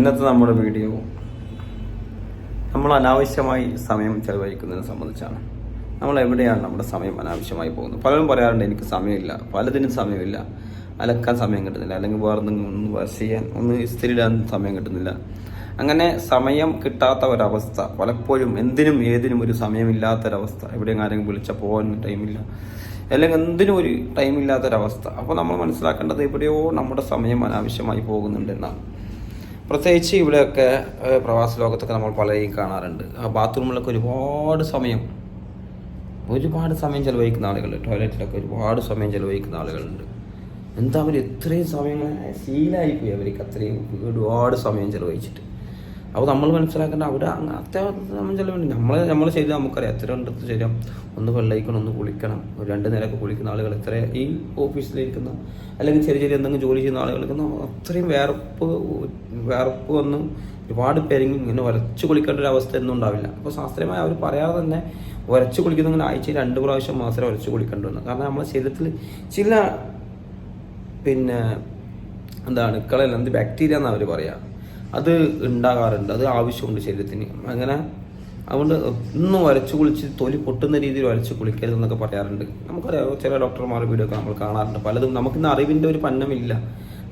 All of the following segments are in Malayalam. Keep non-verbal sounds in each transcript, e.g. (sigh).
ഇന്നത്തെ നമ്മുടെ വീഡിയോ നമ്മൾ അനാവശ്യമായി സമയം ചെലവഴിക്കുന്നതിനെ സംബന്ധിച്ചാണ്. നമ്മൾ എവിടെയാണ് നമ്മുടെ സമയം അനാവശ്യമായി പോകുന്നത്? പലരും പറയാറുണ്ട് എനിക്ക് സമയമില്ല. പലതിനും സമയമില്ല. അലക്കാൻ സമയം കിട്ടുന്നില്ല. അല്ലെങ്കിൽ വേറെ ഒന്ന് വാഷ് ചെയ്യാൻ ഒന്ന് ഇസ്തിരി ഇടാൻ സമയം കിട്ടുന്നില്ല. അങ്ങനെ സമയം കിട്ടാത്ത ഒരവസ്ഥ പലപ്പോഴും എന്തിനും ഏതിനും ഒരു സമയമില്ലാത്തൊരവസ്ഥ. എവിടെയും ആരെങ്കിലും വിളിച്ചാൽ പോകാൻ ടൈമില്ല. അല്ലെങ്കിൽ എന്തിനും ഒരു ടൈമില്ലാത്തൊരവസ്ഥ. അപ്പോൾ നമ്മൾ മനസ്സിലാക്കേണ്ടത് എവിടെയോ നമ്മുടെ സമയം അനാവശ്യമായി പോകുന്നുണ്ടെന്നാണ്. പ്രത്യേകിച്ച് ഇവിടെയൊക്കെ പ്രവാസ ലോകത്തൊക്കെ നമ്മൾ പലരെയും കാണാറുണ്ട്. ആ ബാത്റൂമിലൊക്കെ ഒരുപാട് സമയം ഒരുപാട് സമയം ചിലവഴിക്കുന്ന ആളുകൾ ടോയ്ലറ്റിലൊക്കെ ഒരുപാട് സമയം ചിലവഴിക്കുന്ന ആളുകളുണ്ട്. എന്താ അവർ ഇത്രയും സമയം ശീലായി പോയി അവർക്ക് അത്രയും ഒരുപാട് സമയം ചിലവഴിച്ചിട്ട്. അപ്പോൾ നമ്മൾ മനസ്സിലാക്കേണ്ട അവിടെ അത്യാവശ്യം സമയം ചിലവുണ്ട് നമ്മൾ നമ്മൾ ചെയ്ത് നമുക്കറിയാം എത്ര ഉണ്ടെന്ന് ചെയ്യാം ഒന്ന് വെള്ളയിക്കണം ഒന്ന് കുളിക്കണം. ഒരു രണ്ട് നേരമൊക്കെ കുളിക്കുന്ന ആളുകൾ എത്ര ഈ ഓഫീസിലിരിക്കുന്ന. അല്ലെങ്കിൽ ചെറിയ ചെറിയ എന്തെങ്കിലും ജോലി ചെയ്യുന്ന ആളുകൾക്ക് അത്രയും വേർപ്പ് വേർപ്പ് വന്നും ഒരുപാട് പേരെങ്കിലും ഇങ്ങനെ ഉരച്ചു കുളിക്കേണ്ട ഒരു അവസ്ഥ ഒന്നും ഉണ്ടാവില്ല. അപ്പോൾ ശാസ്ത്രീയമായി അവർ പറയാതെ തന്നെ ഉരച്ചു കുളിക്കുന്ന ആഴ്ചയിൽ രണ്ട് പ്രാവശ്യം മാത്രമേ ഉരച്ച് കുളിക്കേണ്ടതുള്ളൂ കാരണം നമ്മുടെ ശരീരത്തിൽ ചില പിന്നെ എന്താ അണുക്കളല്ല എന്ത് ബാക്ടീരിയ എന്നാണ് അവർ പറയുക അത് ഉണ്ടാകാറുണ്ട് അത് ആവശ്യമുണ്ട് ശരീരത്തിന്. അങ്ങനെ അതുകൊണ്ട് ഒന്നും വരച്ചു കുളിച്ച് തൊലി പൊട്ടുന്ന രീതിയിൽ വരച്ച് കുളിക്കരുത് എന്നൊക്കെ പറയാറുണ്ട്. നമുക്കറിയാം ചില ഡോക്ടർമാരുടെ വീഡിയോ ഒക്കെ നമ്മൾ കാണാറുണ്ട്. പലതും നമുക്കിന്ന് അറിവിന്റെ ഒരു പന്നമില്ല.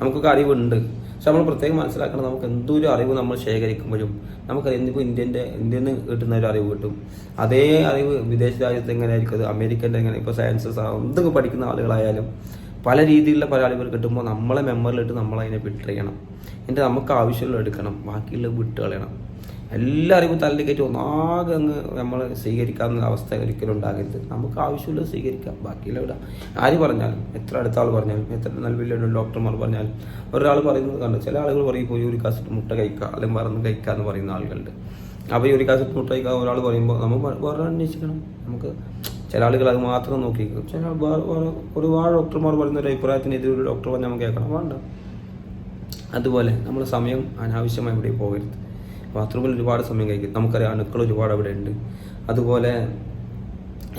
നമുക്കൊക്കെ അറിവുണ്ട്. പക്ഷെ നമ്മൾ പ്രത്യേകം മനസ്സിലാക്കണം നമുക്ക് എന്തൊരു അറിവ് നമ്മൾ ശേഖരിക്കുമ്പോഴും നമുക്ക് എന്തിപ്പോൾ ഇന്ത്യന്റെ ഇന്ത്യയിൽ നിന്ന് കിട്ടുന്ന ഒരു അറിവ് കിട്ടും. അതേ അറിവ് വിദേശ രാജ്യത്ത് എങ്ങനെയായിരിക്കും അത്? അമേരിക്കന്റെ എങ്ങനെ? ഇപ്പോൾ സയൻസസ് എന്തൊക്കെ പഠിക്കുന്ന ആളുകളായാലും പല രീതിയിലുള്ള പല ആളുകൾ കിട്ടുമ്പോൾ നമ്മളെ മെമ്മറിലിട്ട് നമ്മളതിനെ ചെയ്യണം. എന്നിട്ട് നമുക്ക് ആവശ്യമുള്ള എടുക്കണം. ബാക്കിയുള്ള വിട്ട് കളയണം. എല്ലാ അറിവും തലയിൽ കയറ്റി ഒന്നാകെ അങ്ങ് നമ്മൾ സ്വീകരിക്കാവുന്ന അവസ്ഥ ഒരിക്കലും ഉണ്ടാകരുത്. നമുക്ക് ആവശ്യമുള്ളത് സ്വീകരിക്കാം. ബാക്കിയുള്ള വിടാം ആര് പറഞ്ഞാലും എത്ര അടുത്ത ആൾ പറഞ്ഞാലും എത്ര നല്ല വലിയ ഡോക്ടർമാർ പറഞ്ഞാലും ഒരാൾ പറയുന്നത് കണ്ട്? ചില ആളുകൾ പറയും പോയി ഒരു കാസറ്റ് മുട്ട കഴിക്കുക അല്ലെങ്കിൽ മറന്ന് കഴിക്കുക എന്ന് പറയുന്ന ആളുകളുണ്ട്. അപ്പോൾ ഈ ഒരു കാസറ്റ് മുട്ട കഴിക്കുക ഒരാൾ പറയുമ്പോൾ നമ്മൾ വേറെ അന്വേഷിക്കണം. നമുക്ക് ചില ആളുകൾ അത് മാത്രം നോക്കി ചില ഒരുപാട് ഡോക്ടർമാർ പറയുന്ന ഒരു അഭിപ്രായത്തിനെതിരെ ഒരു ഡോക്ടർ പറഞ്ഞാൽ നമുക്ക് കേൾക്കണം. വേണ്ട. അതുപോലെ നമ്മൾ സമയം അനാവശ്യമായി ഇവിടെ പോകരുത്. ബാത്റൂമിൽ ഒരുപാട് സമയം കഴിക്കും. നമുക്കറിയാം അണുക്കൾ ഒരുപാട് അവിടെ ഉണ്ട്. അതുപോലെ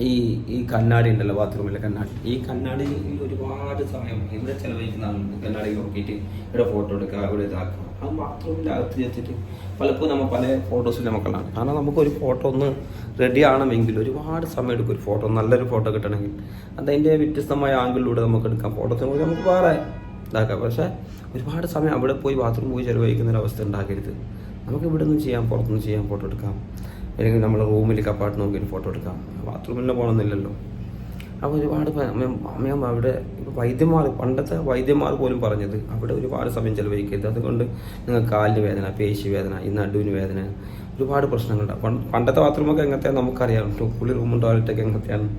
ഈ ഈ കണ്ണാടി ഉണ്ടല്ലോ ബാത്റൂമിലെ കണ്ണാടി. ഈ കണ്ണാടി ഒരുപാട് സമയം ഇവിടെ ചിലവഴിക്കുന്ന ആളുണ്ട്. കണ്ണാടി നോക്കിയിട്ട് ഇവിടെ ഫോട്ടോ എടുക്കുക ഇവിടെ ഇതാക്കുക. ആ ബാത്റൂമിന്റെ അകത്ത് ചേർത്തിട്ട് പലപ്പോഴും നമ്മൾ പല ഫോട്ടോസിൽ നമുക്ക് കാണാം. കാരണം നമുക്കൊരു ഫോട്ടോ ഒന്ന് റെഡി ആണെങ്കിൽ ഒരുപാട് സമയം എടുക്കും ഒരു ഫോട്ടോ നല്ലൊരു ഫോട്ടോ കിട്ടണമെങ്കിൽ. അതതിന്റെ വ്യത്യസ്തമായ ആംഗിളിലൂടെ നമുക്ക് എടുക്കാം. ഫോട്ടോസിനെ നമുക്ക് വേറെ ഇതാക്കാം. പക്ഷേ ഒരുപാട് സമയം അവിടെ പോയി ബാത്റൂം പോയി ചിലവഴിക്കുന്ന ഒരു അവസ്ഥ ഉണ്ടാക്കരുത് നമുക്ക് ഇവിടെ നിന്നും ചെയ്യാം പുറത്തുനിന്ന് ചെയ്യാം ഫോട്ടോ എടുക്കാം. അല്ലെങ്കിൽ നമ്മൾ റൂമിൽ കപ്പാട്ട് നോക്കി ഫോട്ടോ എടുക്കാം. ബാത്റൂമിൽ പോകണമെന്നില്ലല്ലോ അപ്പോൾ ഒരുപാട് സമയം അവിടെ വൈദ്യന്മാർ പണ്ടത്തെ വൈദ്യന്മാർ പോലും പറഞ്ഞത് അവിടെ ഒരുപാട് സമയം ചിലവഴിക്കരുത്. അതുകൊണ്ട് നിങ്ങൾക്ക് കാലിന് വേദന പേശി വേദന ഈ നടുവിന് വേദന ഒരുപാട് പ്രശ്നങ്ങളുണ്ട്. പണ്ടത്തെ ബാത്റൂമൊക്കെ എങ്ങനത്തെയാണ് നമുക്കറിയാം. കുളി റൂമും ടോയ്ലറ്റൊക്കെ എങ്ങനത്തെയാണ്.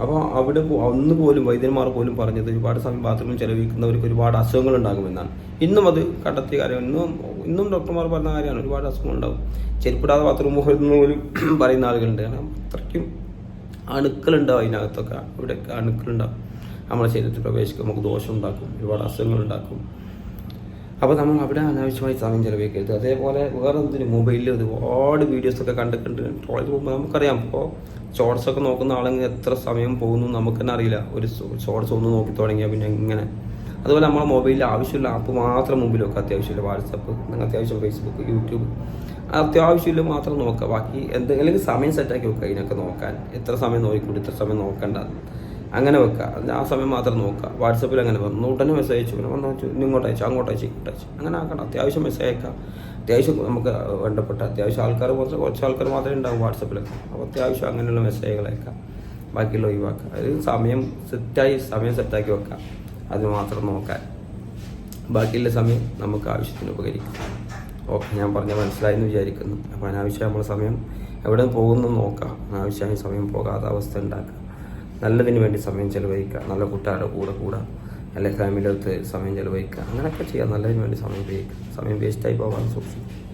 അപ്പോൾ അവിടെ അന്ന് പോലും വൈദ്യന്മാർ പോലും പറഞ്ഞത് ഒരുപാട് സമയം ബാത്റൂമിൽ ചെലവഴിക്കുന്നവർക്ക് ഒരുപാട് അസുഖങ്ങൾ ഉണ്ടാകുമെന്നാണ്. ഇന്നും അത് കണ്ടെത്തിയ കാര്യം. ഇന്നും ഇന്നും ഡോക്ടർമാർ പറഞ്ഞ കാര്യമാണ്. ഒരുപാട് അസുഖങ്ങൾ ഉണ്ടാകും. ചെരുപ്പിടാതെ ബാത്റൂം പോലും (clears throat) പറയുന്ന ആളുകളുണ്ട്. കാരണം അത്രയ്ക്കും അണുക്കളുണ്ടാവും അതിനകത്തൊക്കെ. ഇവിടെയൊക്കെ അണുക്കളുണ്ടാവും നമ്മുടെ ശരീരത്തിൽ പ്രവേശിക്കും നമുക്ക് ദോഷം ഉണ്ടാക്കും. ഒരുപാട് അസുഖങ്ങൾ ഉണ്ടാക്കും. അപ്പോൾ നമ്മൾ അവിടെ അനാവശ്യമായി സമയം ചെലവഴിക്കരുത്. അതേപോലെ വേറെ എന്തിന് മൊബൈലിൽ ഒരുപാട് വീഡിയോസൊക്കെ കണ്ടിട്ടുണ്ട്. ട്രോളിൽ പോകുമ്പോൾ നമുക്കറിയാം. ഇപ്പോൾ ഷോർട്സ് ഒക്കെ നോക്കുന്ന ആളെങ്കിൽ എത്ര സമയം പോകുന്നു നമുക്ക് തന്നെ അറിയില്ല. ഒരു ഷോർട്സ് ഒന്ന് നോക്കി തുടങ്ങിയാൽ പിന്നെ ഇങ്ങനെ അതുപോലെ നമ്മൾ മൊബൈലിൽ ആവശ്യമുള്ള ആപ്പ് മാത്രം മുമ്പിൽ വെക്കുക അത്യാവശ്യമില്ല വാട്സപ്പ് നിങ്ങൾ അത്യാവശ്യം ഫേസ്ബുക്ക് യൂട്യൂബ് അത്യാവശ്യമില്ല മാത്രം നോക്കുക ബാക്കി എന്തെങ്കിലും സമയം സെറ്റാക്കി വെക്കുക ഇതിനൊക്കെ നോക്കാൻ. എത്ര സമയം നോക്കിക്കൊണ്ട് ഇത്ര സമയം നോക്കണ്ട. അങ്ങനെ വെക്കുക ആ സമയം മാത്രം നോക്കുക വാട്സപ്പിൽ അങ്ങനെ വന്നു. ഉടനെ മെസ്സേജ് അയച്ചു. പിന്നെ വന്നു. ഇങ്ങോട്ട് അയച്ചു അങ്ങോട്ട് അയച്ചു ഇങ്ങോട്ട് അയച്ചു. അങ്ങനെ ആക്കണം. അത്യാവശ്യം മെസ്സേജ് അയക്കാം. അത്യാവശ്യം നമുക്ക് വേണ്ടപ്പെട്ട അത്യാവശ്യം ആൾക്കാർ മാത്രം കുറച്ച് ആൾക്കാർ മാത്രമേ ഉണ്ടാവും വാട്സപ്പിലൊക്കെ അപ്പോൾ അത്യാവശ്യം അങ്ങനെയുള്ള മെസ്സേജുകൾ അയക്കാം. ബാക്കിയുള്ള ഒഴിവാക്കുക അത് സമയം സെറ്റായി സമയം സെറ്റാക്കി വെക്കാം. അത് മാത്രം നോക്കാൻ. ബാക്കിയുള്ള സമയം നമുക്ക് ആവശ്യത്തിന് ഉപകരിക്കും. ഓക്കെ ഞാൻ പറഞ്ഞ മനസ്സിലായെന്ന് വിചാരിക്കുന്നു. അപ്പോൾ അനാവശ്യം നമ്മൾ സമയം എവിടെ പോകുന്നു നോക്കാം. അനാവശ്യമായി സമയം പോകാത്ത അവസ്ഥ ഉണ്ടാക്കുക നല്ലതിന് വേണ്ടി സമയം ചെലവഴിക്കുക. നല്ല കൂട്ടുകാരുടെ കൂടെ കൂടെ. അല്ലെങ്കിൽ ഫാമിലിയുടെ അടുത്ത് സമയം ചെലവഴിക്കുക. അങ്ങനെയൊക്കെ ചെയ്യാം. നല്ലതിന് വേണ്ടി സമയം ഉപയോഗിക്കുക. സമയം വേസ്റ്റായി പോകാൻ സൂക്ഷിക്കും